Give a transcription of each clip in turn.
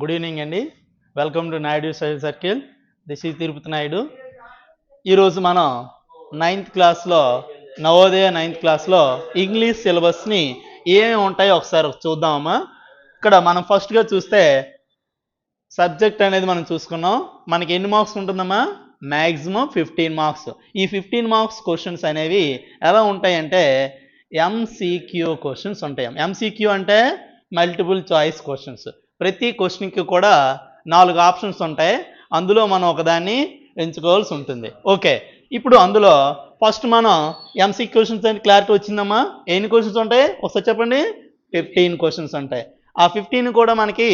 Good evening అండి welcome to Naidu study circle this is Tirupati Naidu ఈరోజు మనం ninth క్లాస్లో నవోదయ నైన్త్ క్లాస్లో ఇంగ్లీష్ సిలబస్ని ఏమేమి ఉంటాయో ఒకసారి చూద్దామమ్మా. ఇక్కడ మనం ఫస్ట్గా చూస్తే సబ్జెక్ట్ అనేది మనం చూసుకున్నాం. మనకి ఎన్ని మార్క్స్ ఉంటుందమ్మా? మ్యాక్సిమం ఫిఫ్టీన్ మార్క్స్ ఈ ఫిఫ్టీన్ మార్క్స్ క్వశ్చన్స్ అనేవి ఎలా ఉంటాయంటే ఎంసీక్యూ క్వశ్చన్స్ ఉంటాయి. ఎంసీక్యూ అంటే మల్టిపుల్ చాయిస్ క్వశ్చన్స్ ప్రతి క్వశ్చన్కి కూడా నాలుగు ఆప్షన్స్ ఉంటాయి. అందులో మనం ఒకదాన్ని ఎంచుకోవాల్సి ఉంటుంది. ఓకే. ఇప్పుడు అందులో ఫస్ట్ మనం ఎంసీ క్వశ్చన్స్ అని క్లారిటీ వచ్చిందమ్మా. ఎన్ని క్వశ్చన్స్ ఉంటాయి? ఒకసారి చెప్పండి. ఫిఫ్టీన్ క్వశ్చన్స్ ఉంటాయి. ఆ ఫిఫ్టీన్ కూడా మనకి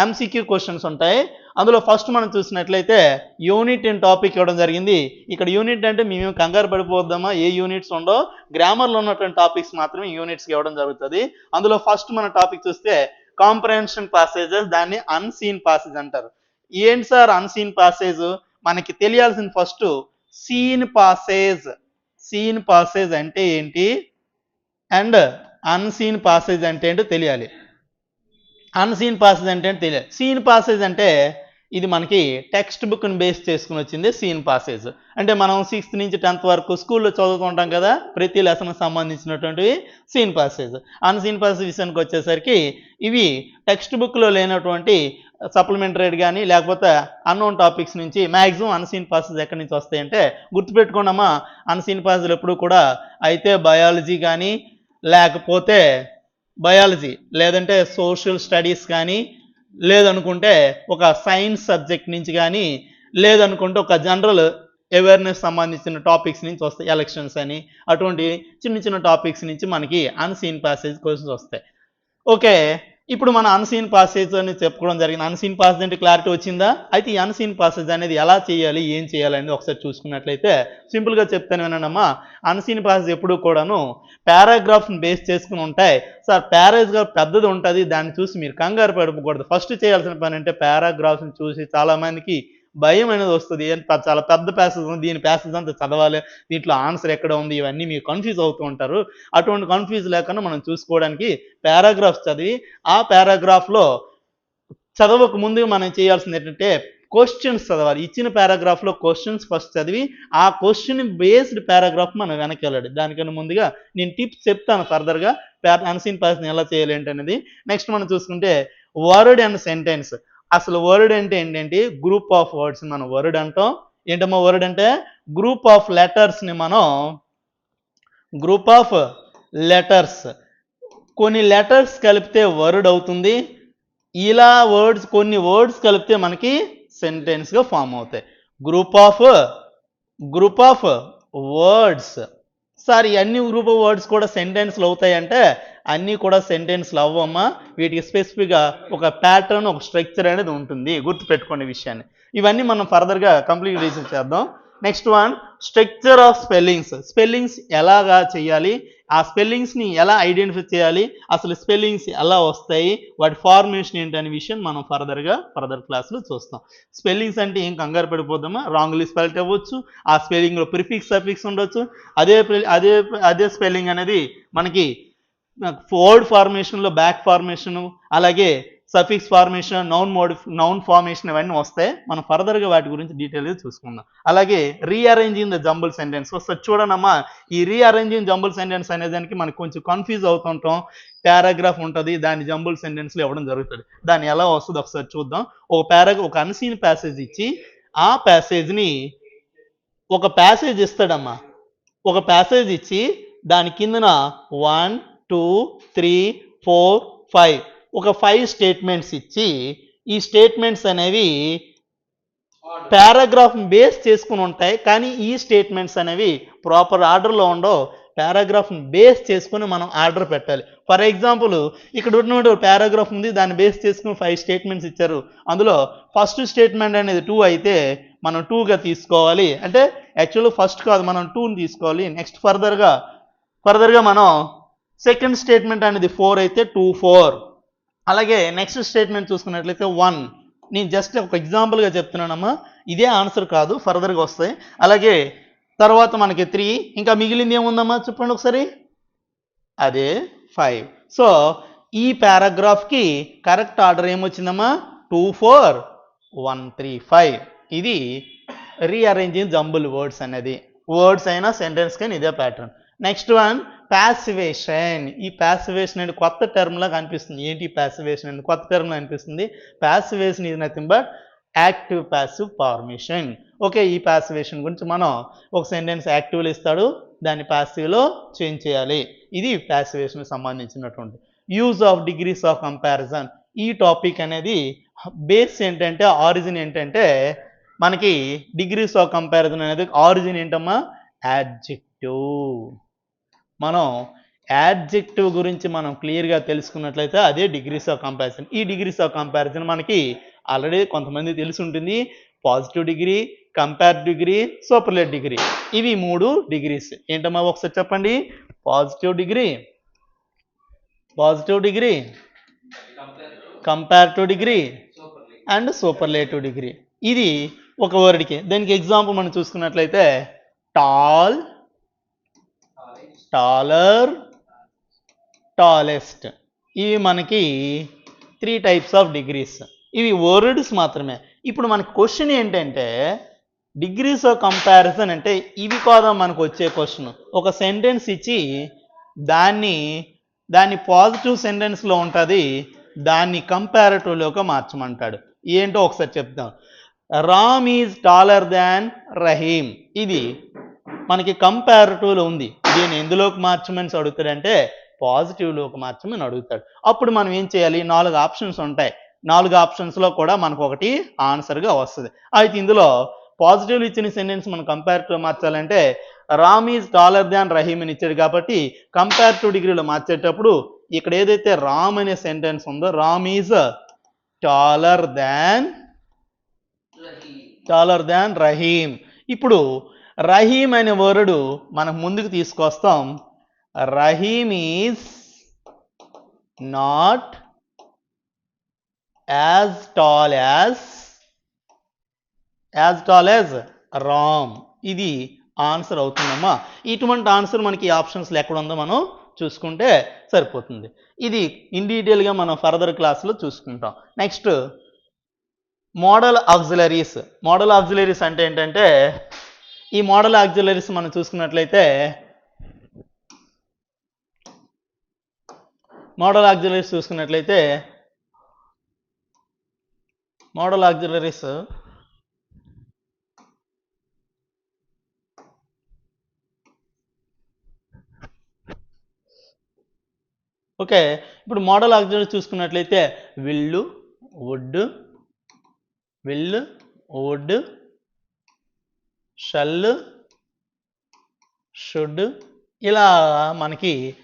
ఎంసీక్యూ క్వశ్చన్స్ ఉంటాయి. అందులో ఫస్ట్ మనం చూసినట్లయితే యూనిట్ అండ్ టాపిక్ ఇవ్వడం జరిగింది. ఇక్కడ యూనిట్ అంటే మేము కంగారు పడిపోద్దామా ఏ యూనిట్స్ ఉండో గ్రామర్లో ఉన్నటువంటి టాపిక్స్ మాత్రమే యూనిట్స్కి ఇవ్వడం జరుగుతుంది. అందులో ఫస్ట్ మన టాపిక్ చూస్తే కాంప్రహెన్షన్ పాసేజెస్ దాన్ని అన్సీన్ పాసేజ్ అంటారు. ఏంటి సార్ అన్సీన్ పాసేజ్ మనకి తెలియాల్సింది first seen passage seen passage అంటే ఏంటి? అండ్ అన్సీన్ పాసేజ్ అంటే ఏంటో తెలియాలి. అన్సీన్ పాసేజ్ అంటే ఏంటో తెలియాలి. సీన్ పాసేజ్ అంటే ఇది మనకి టెక్స్ట్ బుక్ని బేస్ చేసుకుని వచ్చింది సీన్ పాసేజ్. అంటే మనం సిక్స్త్ నుంచి టెన్త్ వరకు స్కూల్లో చదువుకుంటాం కదా ప్రతి లెసన్కి సంబంధించినటువంటివి సీన్ పాసేజ్. అన్సీన్ పాసేజ్ విషయానికి వచ్చేసరికి ఇవి టెక్స్ట్ బుక్లో లేనటువంటి సప్లిమెంటరీ కానీ లేకపోతే అన్నోన్ టాపిక్స్ నుంచి మ్యాక్సిమం అన్సీన్ పాసెస్ ఎక్కడి నుంచి వస్తాయంటే గుర్తుపెట్టుకోండమ్మా అన్సీన్ పాసెస్ ఎప్పుడు కూడా అయితే బయాలజీ కానీ లేకపోతే బయాలజీ లేదంటే సోషల్ స్టడీస్ కానీ లేదనుకుంటే ఒక సైన్స్ సబ్జెక్ట్ నుంచి కానీ లేదనుకుంటే ఒక జనరల్ అవేర్నెస్ సంబంధించిన టాపిక్స్ నుంచి వస్తాయి ఎలక్షన్స్ అని. అటువంటి చిన్న చిన్న టాపిక్స్ నుంచి మనకి అన్సీన్ ప్యాసేజ్ క్వశ్చన్స్ వస్తాయి. ఓకే ఇప్పుడు మన అన్సీన్ పాసేజ్ అని చెప్పుకోవడం జరిగింది. అన్సీన్ పాసేజ్ అంటే క్లారిటీ వచ్చిందా? అయితే ఈ అన్సీన్ పాసేజ్ అనేది ఎలా చేయాలి? ఏం చేయాలి? అనేది ఒకసారి చూసుకున్నట్లయితే సింపుల్గా చెప్తాను వినండమ్మా. అన్సీన్ పాసేజ్ ఎప్పుడు కూడాను పారాగ్రాఫ్ని బేస్ చేసుకుని ఉంటాయి. సార్ పారాగ్రాఫ్ పెద్దది ఉంటుంది. దాన్ని చూసి మీరు కంగారు పడకూడదు. ఫస్ట్ చేయాల్సిన పని అంటే పారాగ్రాఫ్ని చూసి చాలామందికి భయం అనేది వస్తుంది. చాలా పెద్ద ప్యాసేజ్ ఉంది దీని ప్యాసేజ్ అంతా చదవాలి. దీంట్లో ఆన్సర్ ఎక్కడ ఉంది? ఇవన్నీ మీరు కన్ఫ్యూజ్ అవుతూ ఉంటారు. అటువంటి కన్ఫ్యూజ్ లేకుండా మనం చూసుకోవడానికి పారాగ్రాఫ్స్ చదివి ఆ పారాగ్రాఫ్లో చదవక ముందు మనం చేయాల్సింది ఏంటంటే క్వశ్చన్స్ చదవాలి. ఇచ్చిన పారాగ్రాఫ్లో క్వశ్చన్స్ ఫస్ట్ చదివి ఆ క్వశ్చన్ బేస్డ్ పారాగ్రాఫ్ మనం వెనక్కి వెళ్ళాలి. దానికన్నా ముందుగా నేను టిప్స్ చెప్తాను ఫర్దర్గా అన్సీన్ పాస్ని ఎలా చేయాలి ఏంటనేది. నెక్స్ట్ మనం చూసుకుంటే వర్డ్ అండ్ సెంటెన్స్ అసలు వర్డ్ అంటే ఏంటంటే గ్రూప్ ఆఫ్ వర్డ్స్ మనం వర్డ్ అంటాం. ఏంటమ్మా వర్డ్ అంటే? గ్రూప్ ఆఫ్ లెటర్స్ని మనం గ్రూప్ ఆఫ్ లెటర్స్ కొన్ని లెటర్స్ కలిపితే వర్డ్ అవుతుంది. ఇలా వర్డ్స్ కొన్ని వర్డ్స్ కలిపితే మనకి సెంటెన్స్గా ఫామ్ అవుతాయి. Group of group of words sir ఈ అన్ని గ్రూప్ ఆఫ్ వర్డ్స్ కూడా సెంటెన్స్లు అవుతాయంటే అన్నీ కూడా సెంటెన్స్లు అవ్వమ్మా. వీటికి స్పెసిఫిక్గా ఒక ప్యాటర్న్ ఒక స్ట్రక్చర్ అనేది ఉంటుంది. గుర్తుపెట్టుకునే విషయాన్ని. ఇవన్నీ మనం ఫర్దర్గా కంప్లీట్ రీసెర్చ్ చేద్దాం. Next one structure of spellings. Spellings ఎలాగా చేయాలి? ఆ స్పెల్లింగ్స్ని ఎలా ఐడెంటిఫై చేయాలి? అసలు స్పెల్లింగ్స్ ఎలా వస్తాయి? వాటి ఫార్మేషన్ ఏంటి విషయం మనం ఫర్దర్గా ఫర్దర్ క్లాస్లో చూస్తాం. స్పెల్లింగ్స్ అంటే ఏం? కంగారు పడిపోదామా రాంగ్లీ స్పెల్ట్ అవ్వచ్చు. ఆ స్పెల్లింగ్లో ప్రిఫిక్స్ సఫిక్స్ ఉండొచ్చు. అదే అదే అదే స్పెల్లింగ్ అనేది మనకి వర్డ్ ఫార్మేషన్లో బ్యాక్ ఫార్మేషన్ అలాగే సఫిక్స్ ఫార్మేషన్ నౌన్ మోడి నౌన్ ఫార్మేషన్ ఇవన్నీ వస్తే మనం ఫర్దర్గా వాటి గురించి డీటెయిల్గా చూసుకుందాం. అలాగే రీఅరేంజింగ్ ద జంబుల్ సెంటెన్స్ ఒకసారి చూడనమ్మా ఈ రీఅరేంజింగ్ జంబుల్ సెంటెన్స్ అనే దానికి మనకు కొంచెం కన్ఫ్యూజ్ అవుతుంటాం. పారాగ్రాఫ్ ఉంటుంది దాని జంబుల్ సెంటెన్స్లో ఇవ్వడం జరుగుతుంది. దాన్ని ఎలా వస్తుంది ఒకసారి చూద్దాం. ఒక పారాగ్రాఫ్ ఒక అన్సీన్ ప్యాసేజ్ ఇచ్చి ఆ ప్యాసేజ్ని ఒక ప్యాసేజ్ ఇస్తాడమ్మా. ఒక ప్యాసేజ్ ఇచ్చి దాని కిందన one two three four five ఒక ఫైవ్ స్టేట్మెంట్స్ ఇచ్చి ఈ స్టేట్మెంట్స్ అనేవి పారాగ్రాఫ్ బేస్ చేసుకుని ఉంటాయి. కానీ ఈ స్టేట్మెంట్స్ అనేవి ప్రాపర్ ఆర్డర్లో ఉండవు. పారాగ్రాఫ్ని బేస్ చేసుకుని మనం ఆర్డర్ పెట్టాలి. ఫర్ ఎగ్జాంపుల్ ఇక్కడ ఉన్నటువంటి పారాగ్రాఫ్ ఉంది. దాన్ని బేస్ చేసుకుని ఫైవ్ స్టేట్మెంట్స్ ఇచ్చారు. అందులో ఫస్ట్ స్టేట్మెంట్ అనేది టూ అయితే మనం టూగా తీసుకోవాలి. అంటే యాక్చువల్ ఫస్ట్ కాదు మనం టూని తీసుకోవాలి. నెక్స్ట్ ఫర్దర్గా ఫర్దర్గా మనం సెకండ్ స్టేట్మెంట్ అనేది ఫోర్ అయితే టూ ఫోర్ అలాగే నెక్స్ట్ స్టేట్మెంట్ చూసుకున్నట్లయితే వన్ నేను జస్ట్ ఒక ఎగ్జాంపుల్గా చెప్తున్నానమ్మా. ఇదే ఆన్సర్ కాదు ఫర్దర్గా వస్తాయి. అలాగే తర్వాత మనకి త్రీ ఇంకా మిగిలింది ఏముందమ్మా? చెప్పండి ఒకసారి. అదే ఫైవ్ సో ఈ పారాగ్రాఫ్కి correct order ఏమొచ్చిందమ్మా? Two four one three five ఇది రీఅరేంజింగ్ జంబుల్ వర్డ్స్ అనేది వర్డ్స్ అయినా సెంటెన్స్ కానీ ఇదే ప్యాటర్న్ నెక్స్ట్ వన్ ప్యాసివేషన్ ఈ ప్యాసివేషన్ అనేది కొత్త టర్మ్లా కనిపిస్తుంది. ఏంటి ప్యాసివేషన్ అనేది కొత్త టర్మ్లో అనిపిస్తుంది ప్యాసివేషన్ ఇది nothing but active passive formation okay ఈ ప్యాసివేషన్ గురించి మనం ఒక సెంటెన్స్ యాక్టివ్లో ఇస్తాడు. దాన్ని ప్యాసివ్లో చేంజ్ చేయాలి. ఇది ప్యాసివేషన్కి సంబంధించినటువంటి use of degrees of comparison ఈ టాపిక్ అనేది బేస్ ఏంటంటే ఆరిజిన్ ఏంటంటే మనకి డిగ్రీస్ ఆఫ్ కంపారిజన్ అనేది ఆరిజిన్ ఏంటమ్మా? యాడ్జెక్టివ్ మనం యాడ్జెక్టివ్ గురించి మనం క్లియర్గా తెలుసుకున్నట్లయితే అదే డిగ్రీస్ ఆఫ్ కంపారిజన్ ఈ డిగ్రీస్ ఆఫ్ కంపారిజన్ మనకి ఆల్రెడీ కొంతమంది తెలిసి ఉంటుంది positive degree compare degree superlative degree ఇవి మూడు డిగ్రీస్ ఏంటమ్మా ఒకసారి చెప్పండి? Positive degree positive degree comparative degree and superlative degree ఇది ఒక వర్డ్కి దానికి ఎగ్జాంపుల్ మనం చూసుకున్నట్లయితే టాల్ టాలర్ టాలెస్ట్ ఇవి మనకి త్రీ టైప్స్ ఆఫ్ డిగ్రీస్ ఇవి వర్డ్స్ మాత్రమే. ఇప్పుడు మనకి క్వశ్చన్ ఏంటంటే డిగ్రీస్ ఆఫ్ కంపారిజన్ అంటే ఇవి కాదా మనకు వచ్చే క్వశ్చన్ ఒక సెంటెన్స్ ఇచ్చి దాన్ని దాన్ని పాజిటివ్ సెంటెన్స్లో ఉంటుంది దాన్ని కంపారిటివ్లోకి మార్చమంటాడు. ఏంటో ఒకసారి చెప్తాం Ram is taller than Rahim ఇది మనకి కంపారిటివ్లో ఉంది. దీన్ని ఎందులోకి మార్చమని అడుగుతాడంటే పాజిటివ్లోకి మార్చమని అడుగుతాడు. అప్పుడు మనం ఏం చేయాలి? నాలుగు ఆప్షన్స్ ఉంటాయి. నాలుగు ఆప్షన్స్లో కూడా మనకు ఒకటి ఆన్సర్గా వస్తుంది. అయితే ఇందులో పాజిటివ్లు ఇచ్చిన సెంటెన్స్ మనం కంపారిటివ్ మార్చాలంటే Ram is taller than Rahim అని ఇచ్చాడు కాబట్టి కంపారిటివ్ డిగ్రీలో మార్చేటప్పుడు ఇక్కడ ఏదైతే రామ్ అనే సెంటెన్స్ ఉందో Ram is taller than taller than Rahim. ఇప్పుడు రహీమ్ అనే వరుడు మనం ముందుకు తీసుకొస్తాం. Rahim is not as tall as as tall as Ram. ఇది ఆన్సర్ అవుతుందమ్మా. ఇటువంటి ఆన్సర్ మనకి ఆప్షన్స్లో ఎక్కడ ఉందో మనం చూసుకుంటే సరిపోతుంది. ఇది ఇన్ డీటెయిల్గా మనం ఫర్దర్ క్లాస్లో చూసుకుంటాం. Next modal auxiliaries. Modal auxiliaries అంటే ఏంటంటే ఈ మోడల్ ఆక్సిలరీస్ మనం చూసుకున్నట్లయితే మోడల్ ఆక్సిలరీస్ చూసుకున్నట్లయితే మోడల్ ఆక్జులరీస్ ఓకే ఇప్పుడు మోడల్ ఆక్సిలరీస్ చూసుకున్నట్లయితే will would will would shall should ఇలా మనకి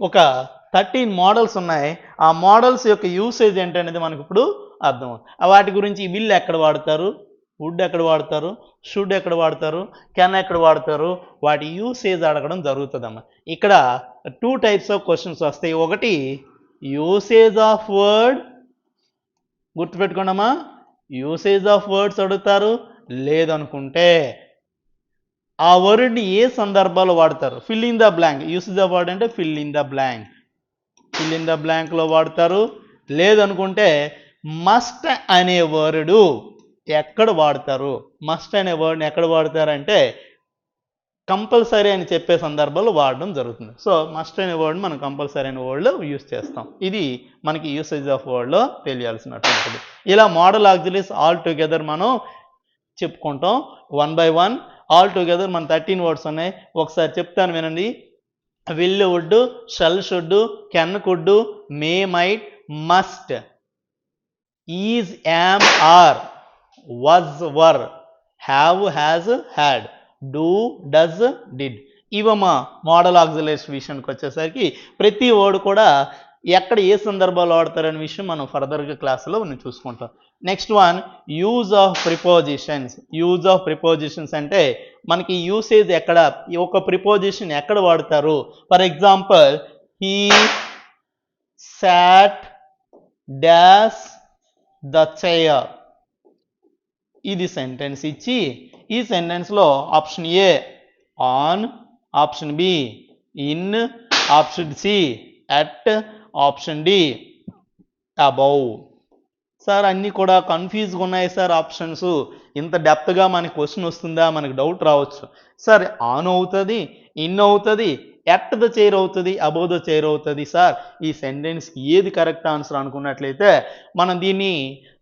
ఒక థర్టీన్ మోడల్స్ ఉన్నాయి. ఆ మోడల్స్ యొక్క యూసేజ్ ఏంటనేది మనకి ఇప్పుడు అర్థం వాటి గురించి విల్ ఎక్కడ వాడతారు? వుడ్ ఎక్కడ వాడతారు? షుడ్ ఎక్కడ వాడతారు? కెన్ ఎక్కడ వాడతారు? వాటి యూసేజ్ అడగడం జరుగుతుందమ్మా. ఇక్కడ టూ టైప్స్ ఆఫ్ క్వశ్చన్స్ వస్తాయి. ఒకటి యూసేజ్ ఆఫ్ వర్డ్ గుర్తుపెట్టుకోండమ్మా. యూసేజ్ ఆఫ్ వర్డ్స్ అడుగుతారు. లేదనుకుంటే ఆ వర్డ్ని ఏ సందర్భాల్లో వాడతారు? Fill in the blank usage of word అంటే fill in the blank fill in the బ్లాంక్లో వాడతారు. లేదనుకుంటే మస్ట్ అనే వర్డు ఎక్కడ వాడతారు? మస్ట్ అనే వర్డ్ని ఎక్కడ వాడతారంటే కంపల్సరీ అని చెప్పే సందర్భాల్లో వాడడం జరుగుతుంది. సో మస్ట్ అనే వర్డ్ మనం కంపల్సరీ అనే వర్డ్లో యూస్ చేస్తాం. ఇది మనకి యూసేజ్ ఆఫ్ వర్డ్లో తెలియాల్సినటువంటిది. ఇలా మోడల్ ఆక్సిలీస్ ఆల్ టుగెదర్ మనం చెప్పుకుంటాం. One by one all together మన థర్టీన్ వర్డ్స్ ఉన్నాయి. ఒకసారి చెప్తాను వినండి. Will would shall should can could may might must is am are was were have has had do does did ఇవమ్మా modal ఆక్సిలేషన్ విషయానికి వచ్చేసరికి ప్రతి వర్డ్ కూడా ఎక్కడ ఏ సందర్భాలు వాడతారనే విషయం మనం ఫర్దర్గా క్లాస్లో మనం చూసుకుంటాం. Next one use of prepositions use of prepositions అంటే మనకి యూసేజ్ ఎక్కడ ఒక ప్రిపోజిషన్ ఎక్కడ వాడతారు? For example he sat dash the chair ఇది సెంటెన్స్ ఇచ్చి ఈ సెంటెన్స్లో option A on option B in option C at option D above sir అన్నీ కూడా కన్ఫ్యూజ్గా ఉన్నాయి సార్ ఆప్షన్స్. ఇంత డెప్త్గా మనకి క్వశ్చన్ వస్తుందా? మనకి డౌట్ రావచ్చు. సార్ ఆన్ అవుతుంది ఇన్ అవుతుంది ఎట్ ద చైర్ అవుతుంది అబౌవ్ ద చైర్ అవుతుంది సార్. ఈ సెంటెన్స్కి ఏది కరెక్ట్ ఆన్సర్ అనుకున్నట్లయితే మనం దీన్ని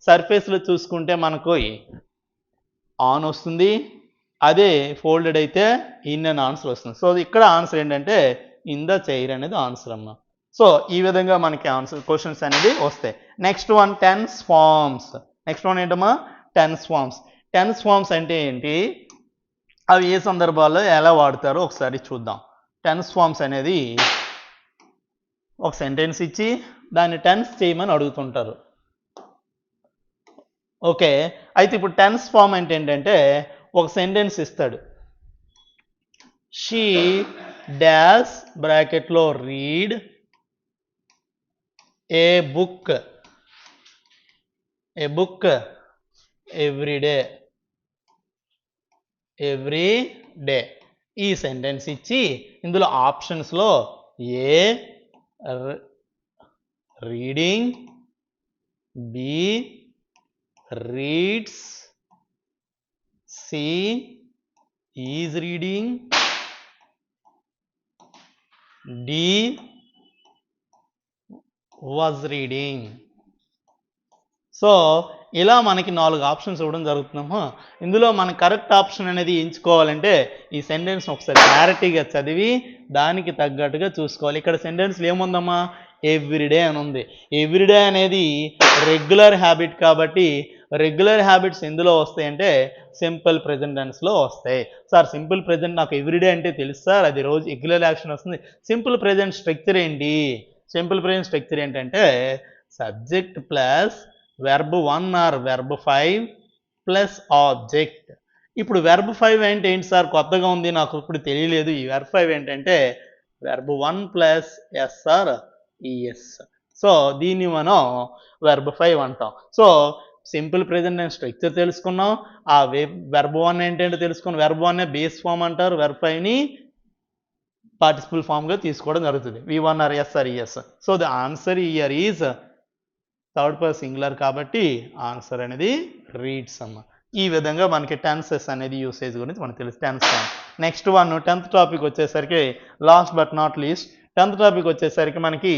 సర్ఫేస్లో చూసుకుంటే మనకు ఆన్ వస్తుంది. అదే ఫోల్డెడ్ అయితే ఇన్ అని ఆన్సర్ వస్తుంది. సో ఇక్కడ ఆన్సర్ ఏంటంటే ఇన్ ద చైర్ అనేది ఆన్సర్ అమ్మా. సో ఈ విధంగా మనకి ఆన్సర్ క్వశ్చన్స్ అనేది వస్తాయి. Next one tense forms next one ఏంటమ్మా? టెన్స్ ఫార్మ్స్ టెన్స్ ఫార్మ్స్ అంటే ఏంటి? అవి ఏ సందర్భాల్లో ఎలా వాడతారో ఒకసారి చూద్దాం. టెన్స్ ఫార్మ్స్ అనేది ఒక సెంటెన్స్ ఇచ్చి దాన్ని టెన్స్ చేయమని అడుగుతుంటారు. ఓకే. అయితే ఇప్పుడు టెన్స్ ఫార్మ్ అంటే ఏంటంటే ఒక సెంటెన్స్ ఇస్తాడు. షీ డాష్ బ్రాకెట్లో read a book a book every day every day ఈ సెంటెన్స్ ఇచ్చి ఇందులో ఆప్షన్స్లో A reading B reads C is reading D was reading so ఇలా మనకి నాలుగు ఆప్షన్స్ ఇవ్వడం జరుగుతుందమ్మా. ఇందులో మన కరెక్ట్ ఆప్షన్ అనేది ఎంచుకోవాలంటే ఈ సెంటెన్స్ ఒకసారి క్లారిటీగా చదివి దానికి తగ్గట్టుగా చూసుకోవాలి. ఇక్కడ సెంటెన్స్లు ఏముందమ్మా? ఎవ్రీడే అని ఉంది. ఎవ్రీడే అనేది రెగ్యులర్ హ్యాబిట్ కాబట్టి రెగ్యులర్ హ్యాబిట్స్ ఎందులో వస్తాయంటే సింపుల్ ప్రెజెంట్ టెన్స్లో వస్తాయి. సార్ సింపుల్ ప్రెజెంట్ నాకు ఎవ్రీడే అంటే తెలుసు సార్. అది రోజు రెగ్యులర్ యాక్షన్ వస్తుంది. సింపుల్ ప్రెజెంట్ స్ట్రక్చర్ ఏంటి? సింపుల్ ప్రెజెంట్ స్ట్రక్చర్ ఏంటంటే subject plus verb one or verb five plus object ఇప్పుడు వెర్బ్ ఫైవ్ అంటే ఏంటి సార్? కొత్తగా ఉంది నాకు ఇప్పుడు తెలియలేదు. ఈ వెర్బ్ ఫైవ్ ఏంటంటే verb one plus S or ES so దీన్ని మనం వెర్బ్ ఫైవ్ అంటాం. సో సింపుల్ ప్రెజెంట్ నేను స్ట్రక్చర్ తెలుసుకున్నాం. ఆ వెర్బ్ వన్ ఏంటంటే తెలుసుకున్నాం. వెర్బ్ వన్ బేస్ ఫామ్ అంటారు. వెర్బ్ ఫైవ్ని పార్టిసిపల్ ఫామ్గా తీసుకోవడం జరుగుతుంది. V one or S or ES so the answer here is third person singular కాబట్టి ఆన్సర్ అనేది రీడ్స్ అమ్మ. ఈ విధంగా మనకి టెన్సెస్ అనేది యూసేజ్ గురించి మనకు తెలుసు. Tense next one tenth topic వచ్చేసరికి last but not least tenth topic వచ్చేసరికి మనకి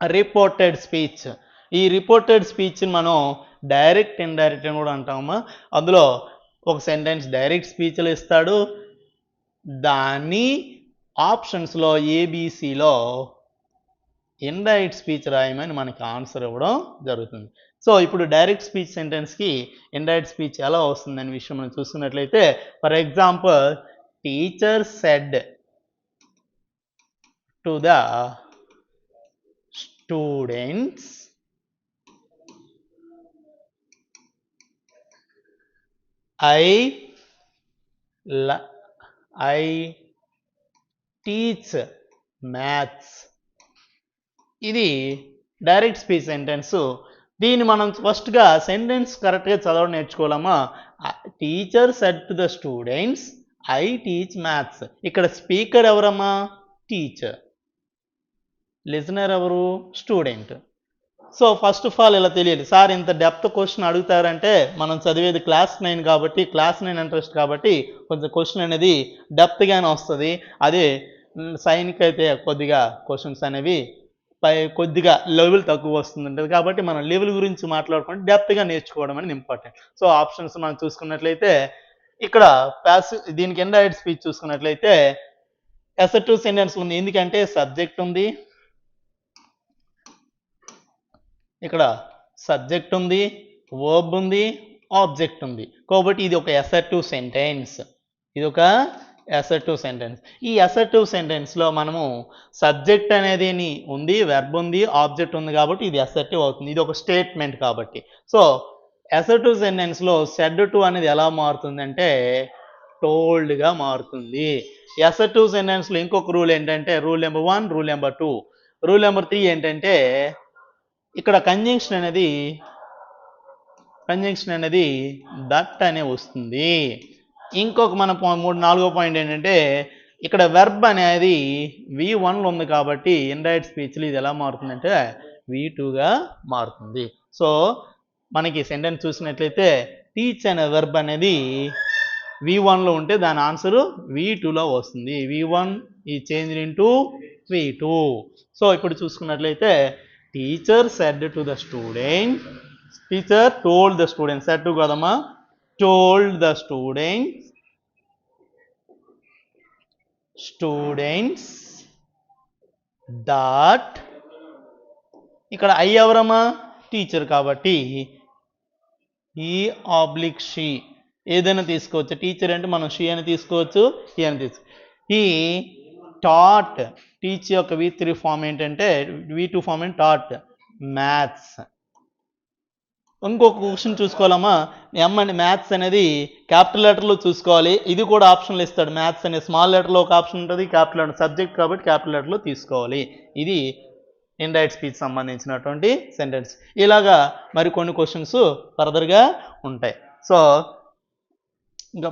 రిపోర్టెడ్ స్పీచ్ ఈ రిపోర్టెడ్ స్పీచ్ని మనం డైరెక్ట్ ఇండైరెక్ట్ అని కూడా అంటామమ్మా అందులో ఒక సెంటెన్స్ డైరెక్ట్ స్పీచ్లు ఇస్తాడు. దాన్ని ఆప్షన్స్లో ఏబీసీలో ఇండైరెక్ట్ స్పీచ్ రాయమని మనకి ఆన్సర్ ఇవ్వడం జరుగుతుంది. సో ఇప్పుడు డైరెక్ట్ స్పీచ్ సెంటెన్స్కి ఇండైరెక్ట్ స్పీచ్ ఎలా వస్తుందనే విషయం మనం చూసుకున్నట్లయితే for example teacher said to the students I I teach maths ఇది డైరెక్ట్ స్పీచ్ సెంటెన్స్ దీన్ని మనం ఫస్ట్గా సెంటెన్స్ కరెక్ట్గా చదవడం నేర్చుకోవాలమ్మా. Teacher said to the students I teach maths ఇక్కడ స్పీకర్ ఎవరమ్మా? టీచర్ లిజనర్ ఎవరు? Student so first of all ఇలా తెలియదు. సార్ ఇంత డెప్త్ క్వశ్చన్ అడుగుతారంటే మనం చదివేది క్లాస్ నైన్ కాబట్టి క్లాస్ నైన్ ఇంట్రెస్ట్ కాబట్టి కొంచెం క్వశ్చన్ అనేది డెప్త్గానే వస్తుంది. అదే సైన్కి అయితే కొద్దిగా క్వశ్చన్స్ అనేవి పై కొద్దిగా లెవెల్ తక్కువ వస్తుంటుంది కాబట్టి మనం లెవెల్ గురించి మాట్లాడుకుంటే డెప్త్గా నేర్చుకోవడం అనేది ఇంపార్టెంట్ సో ఆప్షన్స్ మనం చూసుకున్నట్లయితే ఇక్కడ ప్యాస్ దీనికి ఎండ్ స్పీచ్ చూసుకున్నట్లయితే ఎసెటివ్ సెంటెన్స్ ఉంది. ఎందుకంటే సబ్జెక్ట్ ఉంది. ఇక్కడ సబ్జెక్ట్ ఉంది వర్బ్ ఉంది ఆబ్జెక్ట్ ఉంది. కాబట్టి ఇది ఒక ఎసెటివ్ సెంటెన్స్ ఇది ఒక అసర్టివ్ సెంటెన్స్ ఈ అసర్టివ్ సెంటెన్స్లో మనము సబ్జెక్ట్ అనేది ఉంది వెర్బ్ ఉంది ఆబ్జెక్ట్ ఉంది కాబట్టి ఇది అసర్టివ్ అవుతుంది. ఇది ఒక స్టేట్మెంట్ కాబట్టి. సో అసర్టివ్ సెంటెన్స్లో సెడ్ టు అనేది ఎలా మారుతుందంటే టోల్డ్గా మారుతుంది. అసర్టివ్ సెంటెన్స్లో ఇంకొక రూల్ ఏంటంటే rule number one rule number two rule number three ఏంటంటే ఇక్కడ కంజంక్షన్ అనేది కంజంక్షన్ అనేది దట్ అనే వస్తుంది. ఇంకొక మన మూడు నాలుగో పాయింట్ ఏంటంటే ఇక్కడ వెర్బ్ అనేది వి వన్లో ఉంది కాబట్టి ఎండ్రాయిడ్ స్పీచ్లు ఇది ఎలా మారుతుందంటే వి టూగా మారుతుంది. సో మనకి సెంటెన్స్ చూసినట్లయితే టీచ్ అనే వెర్బ్ అనేది వి వన్లో ఉంటే దాని ఆన్సరు వి టూలో వస్తుంది. వి వన్ ఈ change into V two so ఇప్పుడు చూసుకున్నట్లయితే teacher said to the student teacher told the student said to కదమ్మా told the students students that ఇక్కడ ఐ ఎవరమ్మా? టీచర్ కాబట్టి ఈ ఆబ్లిక్ షీ ఏదైనా తీసుకోవచ్చు. టీచర్ అంటే మనం షీ అని తీసుకోవచ్చు ఈ అని తీసుకో ఈ టాట్ టీచ్ యొక్క వి త్రీ ఫామ్ ఏంటంటే వి టూ ఫామ్ ఏంటి టాట్ మ్యాథ్స్ ఇంకొక క్వశ్చన్ చూసుకోవాలమ్మా. ఎమ్ అండ్ మ్యాథ్స్ అనేది క్యాపిటల్ లెటర్లో చూసుకోవాలి. ఇది కూడా ఆప్షన్లు ఇస్తాడు. మ్యాథ్స్ అనే స్మాల్ లెటర్లో ఒక ఆప్షన్ ఉంటుంది. క్యాపిటల్ లెటర్ సబ్జెక్ట్ కాబట్టి క్యాపిటల్ లెటర్లో తీసుకోవాలి. ఇది ఇండైట్ స్పీచ్ సంబంధించినటువంటి సెంటెన్స్ ఇలాగా మరి కొన్ని క్వశ్చన్స్ ఫర్దర్గా ఉంటాయి. సో ఇంకా